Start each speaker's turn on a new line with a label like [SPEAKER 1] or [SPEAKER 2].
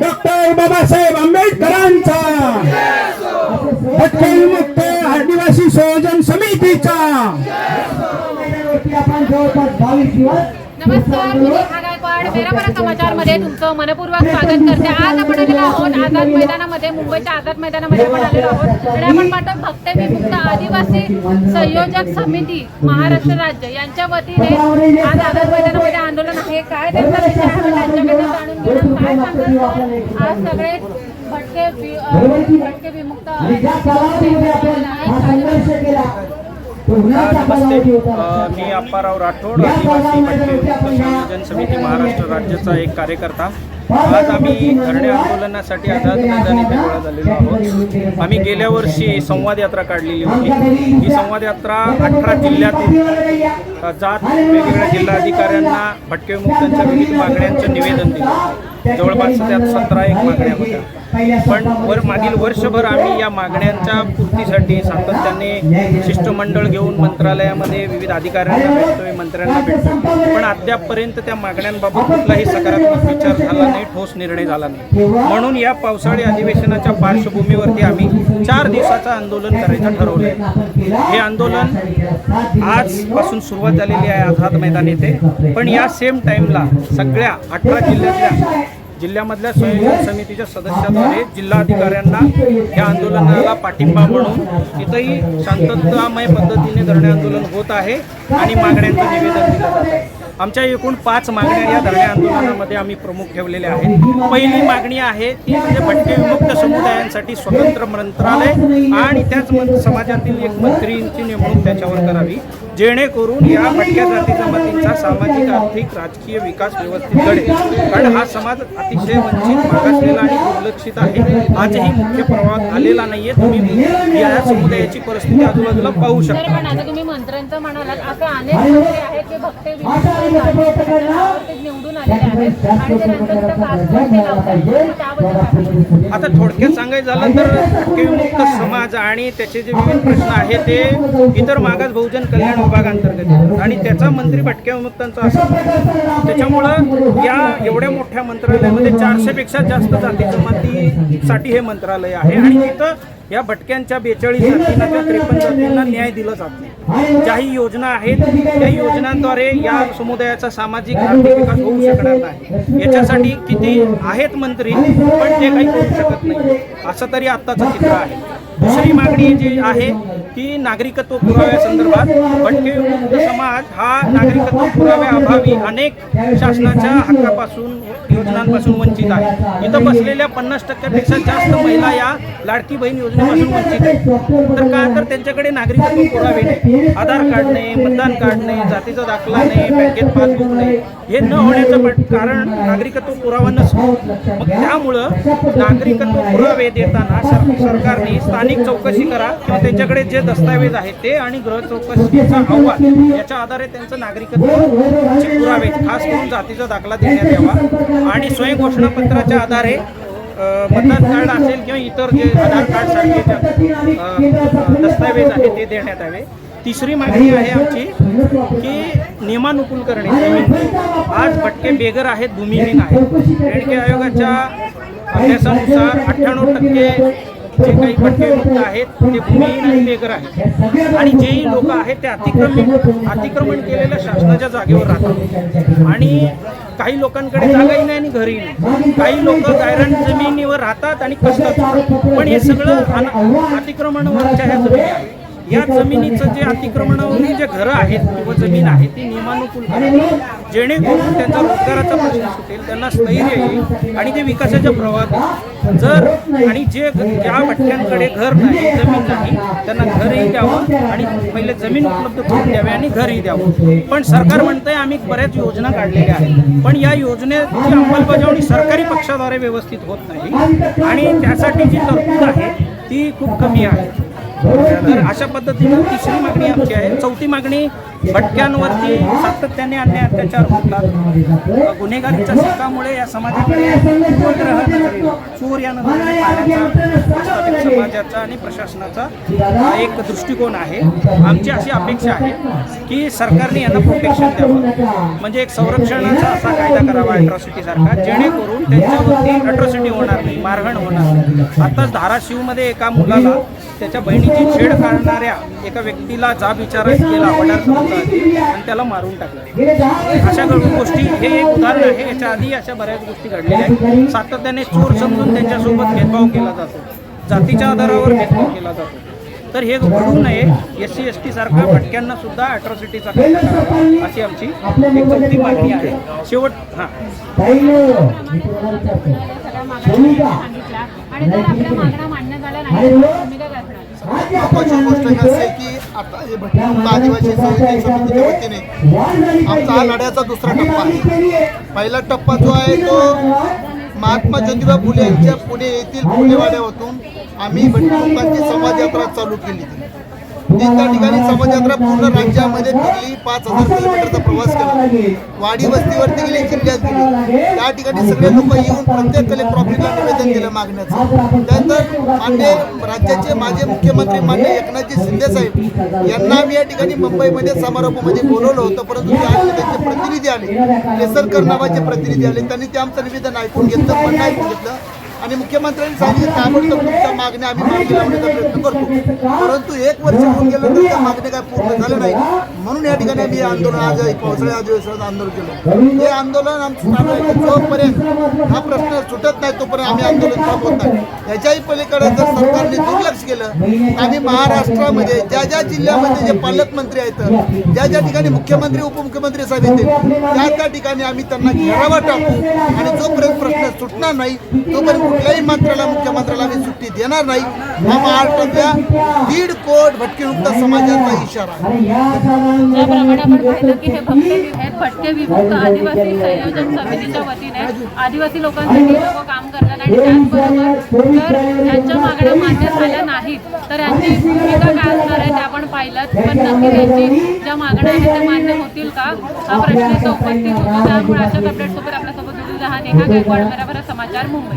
[SPEAKER 1] Doctor Babasaheb आंबेडकरांचा मुक्त आदिवासी संयोजन समितीचा.
[SPEAKER 2] आपण जवळपास बावीस दिवस
[SPEAKER 3] नमस्कार मी नेहा गायकवाड समाचारमध्ये तुमचं मनपूर्वक स्वागत करते. आज आपण आलेलो आहोत आझाद मैदानामध्ये मुंबईच्या आझाद मैदानामध्ये आपण आलेलो आहोत. आणि आपण पाहतो भक्त विमुक्त आदिवासी संयोजक समिती महाराष्ट्र राज्य यांच्या वतीने आज आझाद मैदान आज सगळे भटके भटके विमुक्त
[SPEAKER 2] हा
[SPEAKER 4] मी अप्पाराव राठोड आदिवासी भटके विमुक्त संयोजन समिती महाराष्ट्र राज्याचा एक कार्यकर्ता. आज आम्ही धरणे आंदोलनासाठी आझाद मैदान इथे गोळा झालेलो आहोत. आम्ही गेल्या वर्षी संवाद यात्रा काढलेली होती. ही संवाद यात्रा अठरा जिल्ह्यातून जात वेगवेगळ्या जिल्हाधिकाऱ्यांना भटके विमुक्तांच्या विविध मागण्यांचं निवेदन दिलं. जवळपास त्यात सतरा एक मागण्या होत्या. पण वर मागील वर्षभर आम्ही या मागण्यांच्या पूर्तीसाठी सातत्याने शिष्टमंडळ घेऊन मंत्रालयामध्ये विविध अधिकाऱ्यांना भेटतोय मंत्र्यांना भेटतोय. पण अद्यापपर्यंत त्या मागण्यांबाबत कुठलाही सकारात्मक विचार झाला नाही ठोस निर्णय झाला नाही. म्हणून या पावसाळी अधिवेशनाच्या पार्श्वभूमीवरती आम्ही चार दिवसाचं आंदोलन करायचं ठरवलं हे आंदोलन आजपासून सुरुवात झालेली आहे आझाद मैदान येथे. पण या सेम टाईमला सगळ्या अठरा जिल्ह्यातल्या जिल्ह्यामधल्या स्वयंसेवक समितीच्या सदस्याद्वारे जिल्हाधिकाऱ्यांना या आंदोलनाला पाठिंबा म्हणून इथंही शांततामय पद्धतीने धरणे आंदोलन होत आहे आणि मागण्यांचं निवेदन दिलं जात आहे. आमच्या एकूण पाच मागण्या या धरणे आंदोलनामध्ये आम्ही प्रमुख ठेवलेल्या आहेत. पहिली मागणी आहे ती म्हणजे भटके विमुक्त समुदायांसाठी स्वतंत्र मंत्रालय आणि त्याच समाजातील एक मंत्रींची नेमणूक त्याच्यावर करावी. जेणेकरून या भटक्या जाती जमातींचा सामाजिक आर्थिक राजकीय विकास व्यवस्थित घडेल. कारण हा समाज अतिशय वंचित मागासलेला आणि दुर्लक्षित आहे. आजही मुख्य प्रवाहात आलेला नाहीये. तुम्ही या समुदायाची परिस्थिती आजूबाजूला पाहू शकता.
[SPEAKER 3] पण आता तुम्ही मंत्र्यांचं म्हणालात असं अनेक मंत्री आहेत भक्त विमुक्त निवडून आलेले आहेत. आणि ते नंतर
[SPEAKER 4] आता थोडक्यात सांगायचं झालं तर मुक्त समाज आणि त्याचे जे विविध प्रश्न आहेत ते इतर मागास बहुजन कल्याण विभागांतर्गत येतात आणि त्याचा मंत्री भटक्या विमुक्तांचा असतो त्याच्यामुळं या एवढ्या मोठ्या मंत्रालयामध्ये चारशे पेक्षा जास्त जाती जमातीसाठी हे मंत्रालय आहे. आणि तिथं या भटक्यांच्या बेचाळीस जातींना त्या त्रेपन्न जातींना न्याय दिला जात नाही. ज्याही योजना आहेत त्या योजनांद्वारे या समुदायाचा सामाजिक आर्थिक विकास होऊ शकणार नाही. याच्यासाठी किती आहेत मंत्री पण ते काही करू शकत नाही. असं तरी आत्ताचं चित्र आहे. दुसरी मागणी जी आहे ती नागरिकत्व पुराव्यासंदर्भात भटके विमुक्त समाज हा नागरिकत्व पुराव्याअभावी अनेक शासनाच्या हक्कापासून योजनांपासून वंचित आहे. इथं बसलेल्या पन्नास टक्क्यापेक्षा जास्त महिला या लाडकी बहीण योजनेपासून वंचित आहेत. तर का तर त्यांच्याकडे नागरिकत्व पुरावे नाही. आधार कार्ड नाही मतदान कार्ड नाही जातीचा दाखला नाही बँकेत पासबुक नाही. हे न होण्याचं पण कारण नागरिकत्व पुरावा नसतो. मग त्यामुळं नागरिकत्व पुरावे देताना सरकारने स्थानिक चौकशी करा किंवा त्यांच्याकडे जे दस्तावेज आहेत ते आणि गृह चौकशीचा अहवाल याच्या आधारे त्यांचं नागरिकत्व पुरावे खास करून जातीचा दाखला देण्यात यावा. आणि स्वयंघोषणापत्राच्या आधारे मतदान कार्ड असेल किंवा इतर जे आधार कार्डसारखे दस्तावेज आहेत ते देण्यात यावे. तिसरी मागणी आहे आमची की नियमानुकूल करणे. आज भटके बेघर आहेत भूमिहीन आहेत. रेणके आयोगाच्या अभ्यासानुसार अठ्ठ्याण्णव टक्के जे काही भटके मुक्त आहेत ते भूमिहीन आणि बेघर आहेत. आणि जेही लोक आहेत ते अतिक्रमित अतिक्रमण केलेल्या शासनाच्या जागेवर राहतात. आणि काही लोकांकडे जागाही नाही आणि घरही नाही. काही लोक गायरान जमिनीवर राहतात आणि कसतात पण हे सगळं अतिक्रमणावरच्या ह्या जमिनी आहेत या जमिनीचं जे अतिक्रमणावरील जे घरं आहेत किंवा जमीन आहे ती नियमानुकूल करावी जेणेकरून त्यांचा रोजगाराचा प्रश्न सुटेल त्यांना स्थैर्य येईल आणि ते विकासाच्या प्रवाहात जर आणि जे ज्या भट्ट्यांकडे घर नाही जमीन नाही त्यांना घरही द्यावं आणि पहिले जमीन उपलब्ध करून द्यावी आणि घरही द्यावं. पण सरकार म्हणतंय आम्ही बऱ्याच योजना काढलेल्या आहेत. पण या योजनेची अंमलबजावणी सरकारी पक्षाद्वारे व्यवस्थित होत नाही आणि त्यासाठी जी तरतूद आहे ती खूप कमी आहे. तर अशा पद्धतीनं तिसरी मागणी आमची आहे. चौथी मागणी भटक्यांवरती सातत्याने अन्याय अत्याचार होतात. गुन्हेगारीच्या शिकामुळे या समाजाकडे नजरेने, चोर या नजरेने समाजाचा आणि प्रशासनाचा एक दृष्टिकोन आहे. आमची अशी अपेक्षा आहे की सरकारने यांना प्रोटेक्शन द्यावं. म्हणजे एक संरक्षणाचा असा कायदा करावा अट्रॉसिटी सारखा जेणेकरून त्यांच्यावरती अट्रॉसिटी होणार नाही मारहाण होणार नाही. आताच धाराशिवमध्ये एका मुलाला त्याच्या बहिणीची छेड काढणाऱ्या एका व्यक्तीला जाब विचारा केला होता आधी आणि त्याला मारून टाकलं. अशा घडून गोष्टी हे एक उदाहरण आहे. याच्या आधी अशा बऱ्याच गोष्टी घडलेल्या आहेत. सातत्याने चोर समजून त्यांच्यासोबत भेदभाव केला जातो. जातीच्या आधारावर भेदभाव केला जातो. तर हे घडू नये. एस सी एस टी सारख्या भटक्यांना सुद्धा अट्रॉसिटीचा अशी आमची एक चौथी मागणी आहे. शेवट हां.
[SPEAKER 3] सगळ्या मागण्या सांगितल्या. आणि जर आपल्या मागण्या मान्य झाल्या नाही
[SPEAKER 5] महत्वाची गोष्ट ही की आता हे भटकंत आदिवासी सहकारी समितीच्या वतीने आमचा हा लढ्याचा दुसरा टप्पा आहे. पहिला टप्पा जो आहे तो महात्मा ज्योतिबा फुले यांच्या पुणे येथील पुणेवाड्यातून आम्ही भटकंतांची संवाद यात्रा चालू केली. ती त्या ठिकाणी समाज यात्रा पूर्ण राज्यामध्ये फिरली पाच हजार किलोमीटरचा प्रवास केला. वाडी वस्तीवरती गेली जिल्ह्यात गेली त्या ठिकाणी सगळे लोक येऊन प्रत्येक कलेक्टर निवेदन दिलं मागण्याचं. त्यानंतर मान्य राज्याचे माजी मुख्यमंत्री मान्य एकनाथजी शिंदे साहेब यांना आम्ही या ठिकाणी मुंबईमध्ये समारोपामध्ये बोलवलं होतं परंतु त्यांचे प्रतिनिधी आले. केसरकर नावाचे प्रतिनिधी आले. त्यांनी ते आमचं निवेदन ऐकून घेतलं म्हणणं ऐकून घेतलं आणि मुख्यमंत्र्यांनी सांगितलं ताबडतोब तुमच्या मागण्या आम्ही मागे लावण्याचा प्रयत्न करतो. परंतु एक वर्ष होऊन गेल्यानंतर त्या मागण्या काय पूर्ण झाल्या नाही म्हणून या ठिकाणी आम्ही आंदोलन आज एक पावसाळ्या अधिवेशनात आंदोलन केलं. हे आंदोलन आमचं चालू आहे. जोपर्यंत हा प्रश्न सुटत नाही तोपर्यंत आम्ही आंदोलन थांबवत नाही. याच्याही पलीकडे जर सरकारने दुर्लक्ष केलं आम्ही महाराष्ट्रामध्ये ज्या ज्या जिल्ह्यामध्ये जे पालकमंत्री आहेत ज्या ज्या ठिकाणी मुख्यमंत्री उपमुख्यमंत्री साहेब येतील त्या त्या ठिकाणी आम्ही त्यांना घेरावा टाकू. आणि जोपर्यंत प्रश्न सुटणार नाही तोपर्यंत कुठल्याही मंत्र्याला मुख्यमंत्र्याला आम्ही सुट्टी देणार नाही हा महाराष्ट्रातल्या दीड कोट भटकेमुक्त समाजाचा इशारा आहे.
[SPEAKER 3] ज्याप्रमाणे आपण पाहिलं की हे भक्ते आहेत भटके विमुक्त आदिवासी संयोजन समितीच्या वतीने आदिवासी लोकांसाठी लोक काम करतात आणि त्याचबरोबर जर त्यांच्या मागण्या मान्य झाल्या नाहीत तर यांची भूमिका काय असणार आहे ते आपण पाहिलं. पण नक्की त्यांची ज्या मागण्या आहेत त्या मान्य होतील का? हा प्रश्न इथं उपस्थित होतो. त्यामुळे अशा अपडेटसोबत आपल्यासोबत जोडू हा नेहा गायकवाड बरोबर समाचार मुंबई.